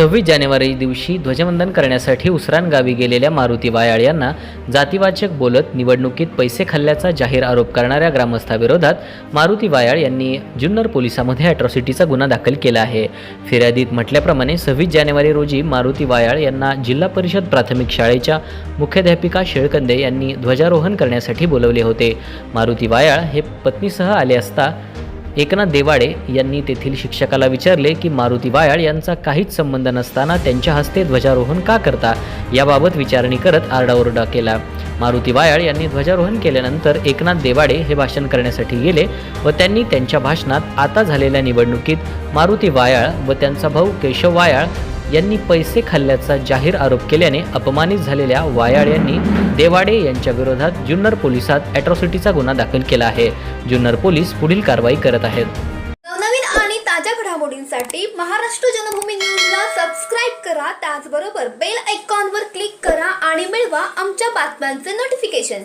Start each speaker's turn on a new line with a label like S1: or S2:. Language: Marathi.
S1: सव्वीस जानेवारी दिवशी ध्वजवंदन करण्यासाठी उसरान गावी गेलेल्या मारुती वायाळ यांना जातीवाचक बोलत निवडणुकीत पैसे खाल्ल्याचा जाहीर आरोप करणाऱ्या ग्रामस्थाविरोधात मारुती वायाळ यांनी जुन्नर पोलिसामध्ये अॅट्रॉसिटीचा गुन्हा दाखल केला आहे. फिर्यादीत म्हटल्याप्रमाणे सव्वीस जानेवारी रोजी मारुती वायाळ यांना जिल्हा परिषद प्राथमिक शाळेच्या मुख्याध्यापिका शेळकंदे यांनी ध्वजारोहण करण्यासाठी बोलवले होते. मारुती वायाळ हे पत्नीसह आले असता एकनाथ देवाडे यांनी तेथील शिक्षकाला विचारले की मारुती वायाळ यांचा काहीच संबंध नसताना त्यांच्या हस्ते ध्वजारोहण का करता? याबाबत विचारणी करत आरडाओरडा केला. मारुती वायाळ यांनी ध्वजारोहण केल्यानंतर एकनाथ देवाडे हे भाषण करण्यासाठी गेले व त्यांनी त्यांच्या भाषणात आता झालेल्या निवडणुकीत मारुती वायाळ व त्यांचा भाऊ केशव वायाळ यांनी पैसे खाल्ल्याचा जाहीर आरोप केल्याने अपमानित झालेल्या वायाळ यांनी देवाडे यांच्या विरोधात जुन्नर पोलिसात अॅट्रॉसिटीचा गुन्हा दाखल केला आहे. जुन्नर पोलीस पुढील कारवाई करत आहेत.
S2: नवनवीन आणि ताज्या घडामोडींसाठी महाराष्ट्र जनभूमी न्यूजला सबस्क्राईब करा. त्याचबरोबर बेल आयकॉनवर क्लिक करा आणि मिळवा आमच्या बातम्यांचे नोटिफिकेशन